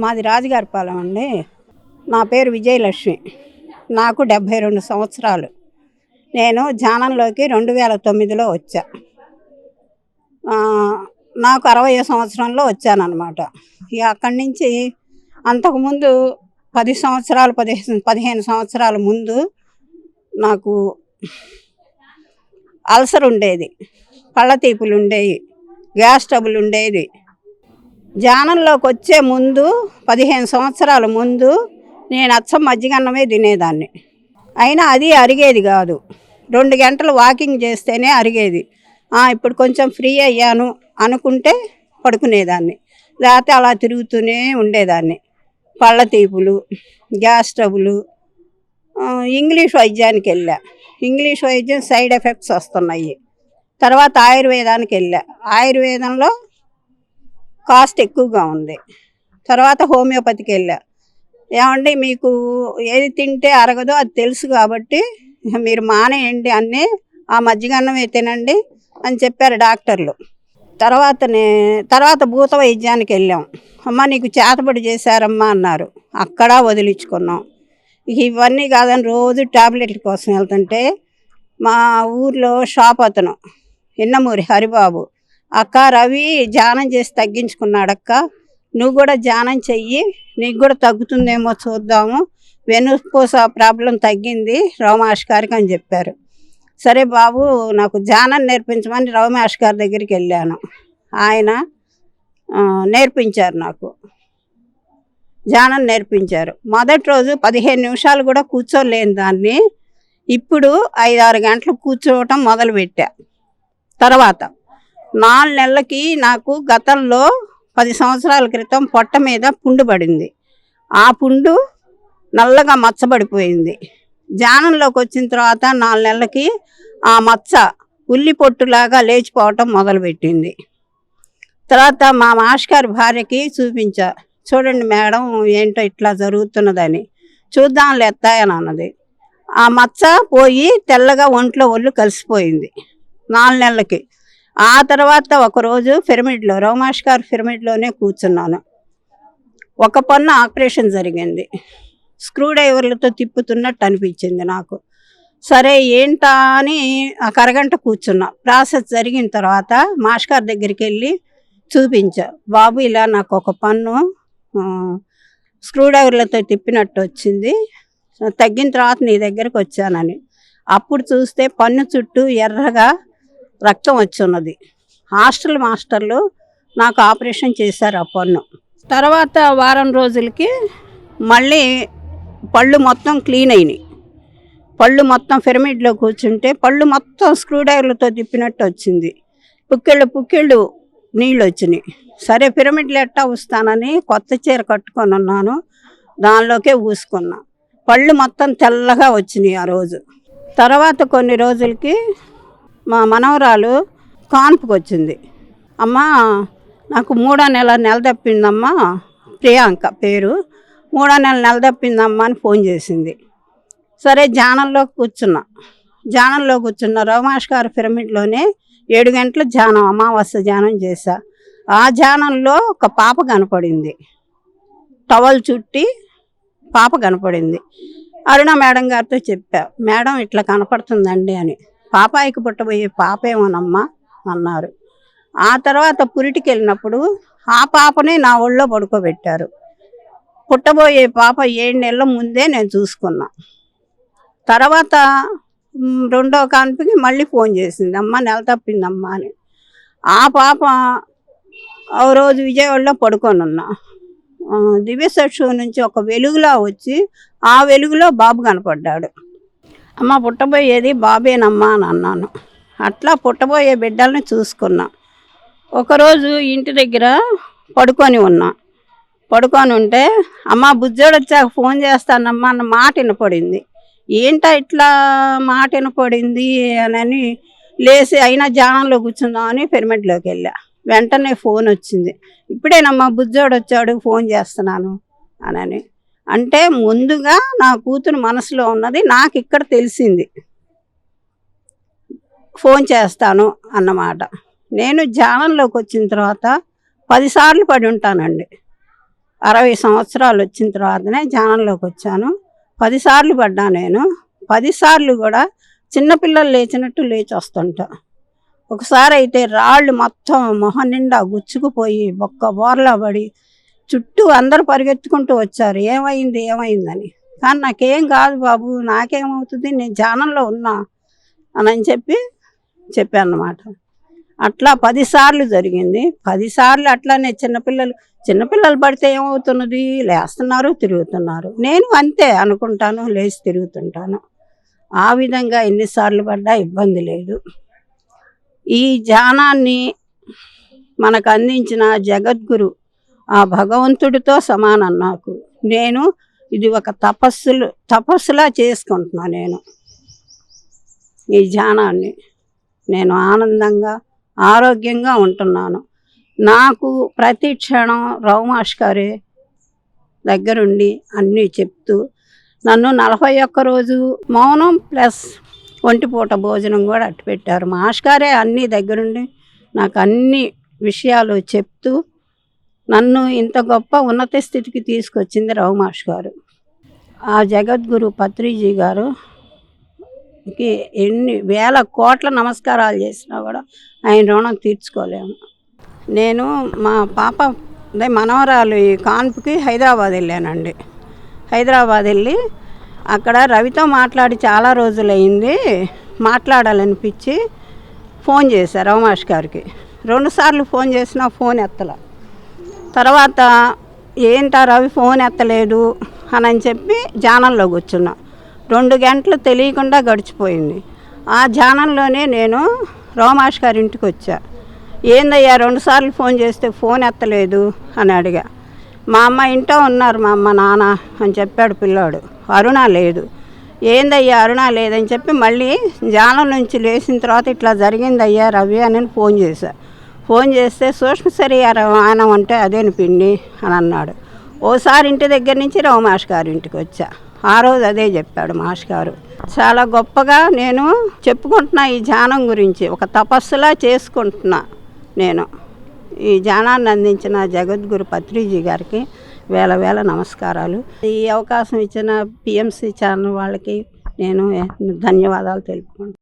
మాది రాజుగారిపాలెం అండి. నా పేరు విజయలక్ష్మి. నాకు డెబ్భై రెండు సంవత్సరాలు. నేను ధ్యానంలోకి రెండు వేల తొమ్మిదిలో వచ్చా. నాకు అరవై సంవత్సరంలో వచ్చానమాట ఇక అక్కడి నుంచి అంతకుముందు పది సంవత్సరాలు పదిహేను పదిహేను సంవత్సరాల ముందు నాకు అల్సర్ ఉండేది. పళ్ళ తీపులు ఉండేవి. గ్యాస్ ట్రబుల్ ఉండేది. ధ్యానంలోకి వచ్చే ముందు పదిహేను సంవత్సరాల ముందు నేను అచ్చం మజ్జిగన్నమే తినేదాన్ని. అయినా అది అరిగేది కాదు. రెండు గంటలు వాకింగ్ చేస్తేనే అరిగేది. ఇప్పుడు కొంచెం ఫ్రీ అయ్యాను అనుకుంటే పడుకునేదాన్ని. లేకపోతే అలా తిరుగుతూనే ఉండేదాన్ని. పళ్ళ తీపులు గ్యాస్ ట్రబులు ఇంగ్లీష్ వైద్యానికి వెళ్ళా. ఇంగ్లీష్ వైద్యం సైడ్ ఎఫెక్ట్స్ వస్తున్నాయి. తర్వాత ఆయుర్వేదానికి వెళ్ళా. ఆయుర్వేదంలో కాస్ట్ ఎక్కువగా ఉంది. తర్వాత హోమియోపతికి వెళ్ళా. ఏమండి మీకు ఏది తింటే అరగదో అది తెలుసు కాబట్టి మీరు మానేయండి అన్నీ ఆ మజ్జిగన్నమే తినండి అని చెప్పారు డాక్టర్లు. తర్వాతనే తర్వాత భూత వైద్యానికి వెళ్ళాం. అమ్మ నీకు చేతబడి చేశారమ్మా అన్నారు. అక్కడ వదిలించుకున్నాం. ఇవన్నీ కాదని రోజు టాబ్లెట్ల కోసం వెళ్తుంటే మా ఊర్లో షాప్ అతను ఇన్నమూరి హరిబాబు. అక్క రవి ధ్యానం చేసి తగ్గించుకున్నాడక్క నువ్వు కూడా ధ్యానం చెయ్యి నీకు కూడా తగ్గుతుందేమో చూద్దాము. వెనుపూస ప్రాబ్లం తగ్గింది రవమాష్ గారికి అని చెప్పారు. సరే బాబు నాకు ధ్యానం నేర్పించమని రవమాష్ గారి దగ్గరికి వెళ్ళాను. ఆయన నేర్పించారు నాకు. ధ్యానం నేర్పించారు. మొదటి రోజు పదిహేను నిమిషాలు కూడా కూర్చోలేని దాన్ని ఇప్పుడు ఐదారు గంటలు కూర్చోవటం మొదలుపెట్టా. తర్వాత నాలుగు నెలలకి నాకు గతంలో పది సంవత్సరాల క్రితం పొట్ట మీద పుండు పడింది. ఆ పుండు నల్లగా మచ్చబడిపోయింది. ధ్యానంలోకి వచ్చిన తర్వాత నాలుగు నెలలకి ఆ మచ్చ ఉల్లి పొట్టులాగా లేచిపోవటం మొదలుపెట్టింది. తర్వాత మా మాస్టర్ భార్యకి చూపించా. చూడండి మేడం ఏంటో ఇట్లా జరుగుతున్నదని. చూద్దాం లెత్తాయని అన్నది. ఆ మచ్చ పోయి తెల్లగా ఒంట్లో ఒళ్ళు కలిసిపోయింది. నాలుగు నెలలకి ఆ తర్వాత ఒకరోజు పిరమిడ్లో రోమాష్కార్ గారు పిరమిడ్లోనే కూర్చున్నాను. ఒక పన్ను ఆపరేషన్ జరిగింది. స్క్రూ డ్రైవర్లతో తిప్పుతున్నట్టు అనిపించింది నాకు. సరే ఏంటా అని ఆ కరగంట కూర్చున్నా. ప్రాసెస్ జరిగిన తర్వాత మాస్కార్ దగ్గరికి వెళ్ళి చూపించా. బాబు ఇలా నాకు ఒక పన్ను స్క్రూడ్రైవర్లతో స్క్రూ డ్రైవర్లతో తిప్పినట్టు వచ్చింది. తగ్గిన తర్వాత నీ దగ్గరకు వచ్చానని. అప్పుడు చూస్తే పన్ను చుట్టూ ఎర్రగా రక్తం వచ్చి ఉన్నది. హాస్టల్ మాస్టర్లు నాకు ఆపరేషన్ చేశారు ఆ పన్ను. తర్వాత వారం రోజులకి మళ్ళీ పళ్ళు మొత్తం క్లీన్ అయినాయి. పళ్ళు మొత్తం పిరమిడ్లో కూర్చుంటే పళ్ళు మొత్తం స్క్రూడ్రైవర్లతో తిప్పినట్టు వచ్చింది. పుక్కిళ్ళు పుక్కిళ్ళు నీళ్ళు వచ్చినాయి. సరే పిరమిడ్లు ఎట్టా వస్తానని కొత్త చీర కట్టుకొని ఉన్నాను. దానిలోకే ఊసుకున్నా. పళ్ళు మొత్తం తెల్లగా వచ్చినాయి ఆ రోజు. తర్వాత కొన్ని రోజులకి మా మనవరాలు కాన్పుకి వచ్చింది అమ్మా నాకు మూడో నెల నెల తప్పిందమ్మా ప్రియాంక పేరు. మూడో నెల నెల తప్పిందమ్మా అని ఫోన్ చేసింది. సరే ధ్యానంలో కూర్చున్నా. జానంలో కూర్చున్న రోమాష్ గారు పిరమిడ్లోనే ఏడు గంటల ధ్యానం అమావాస్య ధ్యానం చేశా. ఆ జానంలో ఒక పాప కనపడింది. టవల్ చుట్టి పాప కనపడింది. అరుణ మేడం గారితో చెప్పా మేడం ఇట్లా కనపడుతుందండి అని. పాపాయికి పుట్టబోయే పాపేమోనమ్మా అన్నారు. ఆ తర్వాత పురిటికి వెళ్ళినప్పుడు ఆ పాపనే నా ఒళ్ళో పడుకోబెట్టారు. పుట్టబోయే పాప ఏడు నెలల ముందే నేను చూసుకున్నా. తర్వాత రెండో కాన్పుకి మళ్ళీ ఫోన్ చేసింది. అమ్మ నెల తప్పిందమ్మా అని. ఆ పాప ఓ రోజు విజయవాడలో పడుకొని ఉన్నా దివ్య నుంచి ఒక వెలుగులా వచ్చి ఆ వెలుగులో బాబు కనపడ్డాడు. అమ్మ పుట్టబోయేది బాబేనమ్మా అని అన్నాను. అట్లా పుట్టబోయే బిడ్డల్ని చూసుకున్నా. ఒకరోజు ఇంటి దగ్గర పడుకొని ఉన్నా. పడుకొని ఉంటే అమ్మ బుజ్జోడు వచ్చాక ఫోన్ చేస్తానమ్మా అన్న మాట వినపడింది. ఏంటా ఇట్లా మాట వినపడింది అని లేచి అయినా జానంలో కూర్చుందామని పిరమిడ్లోకి వెళ్ళా. వెంటనే ఫోన్ వచ్చింది. ఇప్పుడేనమ్మా బుజ్జోడు వచ్చాడు ఫోన్ చేస్తున్నాను అనని. అంటే ముందుగా నా కూతురు మనసులో ఉన్నది నాకు ఇక్కడ తెలిసింది. ఫోన్ చేస్తాను అన్నమాట. నేను ధ్యానంలోకి వచ్చిన తర్వాత పదిసార్లు పడి ఉంటానండి. అరవై సంవత్సరాలు వచ్చిన తర్వాతనే ధ్యానంలోకి వచ్చాను. పదిసార్లు పడ్డా నేను. పదిసార్లు కూడా చిన్నపిల్లలు లేచినట్టు లేచి వస్తుంటా. ఒకసారి అయితే రాళ్ళు మొత్తం మొహం నిండా గుచ్చుకుపోయి బొక్క బోర్లా పడి చుట్టూ అందరూ పరిగెత్తుకుంటూ వచ్చారు. ఏమైంది? ఏమైందని. కానీ నాకేం కాదు బాబు నాకేమవుతుంది? నేను ధ్యానంలో ఉన్నా అని చెప్పి చెప్పాను అన్నమాట అట్లా పదిసార్లు జరిగింది. పదిసార్లు అట్లానే చిన్నపిల్లలు చిన్నపిల్లలు పడితే ఏమవుతున్నది? లేస్తున్నారు తిరుగుతున్నారు. నేను అంతే అనుకుంటాను లేచి తిరుగుతుంటాను. ఆ విధంగా ఎన్నిసార్లు పడ్డా ఇబ్బంది లేదు. ఈ ధ్యానాన్ని మనకు అందించిన జగద్గురు ఆ భగవంతుడితో సమానం నాకు. నేను ఇది ఒక తపస్సులు తపస్సులా చేసుకుంటున్నా నేను. ఈ ధ్యానాన్ని నేను ఆనందంగా ఆరోగ్యంగా ఉంటున్నాను. నాకు ప్రతి క్షణం రౌమాష్ గారే దగ్గరుండి అన్నీ చెప్తూ నన్ను నలభై ఒక్క రోజు మౌనం ప్లస్ ఒంటిపూట భోజనం కూడా అట్టు పెట్టారు మాష్ గారే అన్నీ దగ్గరుండి నాకు అన్ని విషయాలు చెప్తూ నన్ను ఇంత గొప్ప ఉన్నత స్థితికి తీసుకొచ్చింది రౌమాష్ గారు. ఆ జగద్గురు పత్రిజీ గారు ఎన్ని వేల కోట్ల నమస్కారాలు చేసినా కూడా ఆయన రుణం తీర్చుకోలేము. నేను మా పాప అదే మనవరాలు ఈ కాన్పుకి హైదరాబాద్ వెళ్ళానండి. హైదరాబాద్ వెళ్ళి అక్కడ రవితో మాట్లాడి చాలా రోజులైంది మాట్లాడాలనిపించి ఫోన్ చేశారు రవమాష్ గారికి. రెండుసార్లు ఫోన్ చేసినా ఫోన్ ఎత్తలే. తర్వాత ఏంటా రవి ఫోన్ ఎత్తలేదు అని అని చెప్పి ధ్యానంలో కూర్చున్నా. రెండు గంటలు తెలియకుండా గడిచిపోయింది. ఆ ధ్యానంలోనే నేను రోమాష్ గారి ఇంటికి వచ్చా. ఏందయ్యా రెండుసార్లు ఫోన్ చేస్తే ఫోన్ ఎత్తలేదు అని అడిగా. మా అమ్మ ఇంట్లో ఉన్నారు మా అమ్మ నాన్న అని చెప్పాడు పిల్లాడు. అరుణ లేదు. ఏందయ్యా అరుణ లేదని చెప్పి మళ్ళీ జానం నుంచి లేచిన తర్వాత ఇట్లా జరిగిందయ్యా రవి అని ఫోన్ చేశా. ఫోన్ చేస్తే సూక్ష్మ శరీరం అంటే అదేని పిండి అని అన్నాడు. ఓసారి ఇంటి దగ్గర నుంచి రవమాష్ గారి ఇంటికి వచ్చా. ఆ రోజు అదే చెప్పాడు మాష్ గారు. చాలా గొప్పగా నేను చెప్పుకుంటున్నా ఈ ధ్యానం గురించి. ఒక తపస్సులా చేసుకుంటున్నా నేను. ఈ ధ్యానాన్ని అందించిన జగద్గురు పత్రిజీ గారికి వేల వేల నమస్కారాలు. ఈ అవకాశం ఇచ్చిన పిఎంసి ఛానల్ వాళ్ళకి నేను ధన్యవాదాలు తెలుపుకుంటున్నాను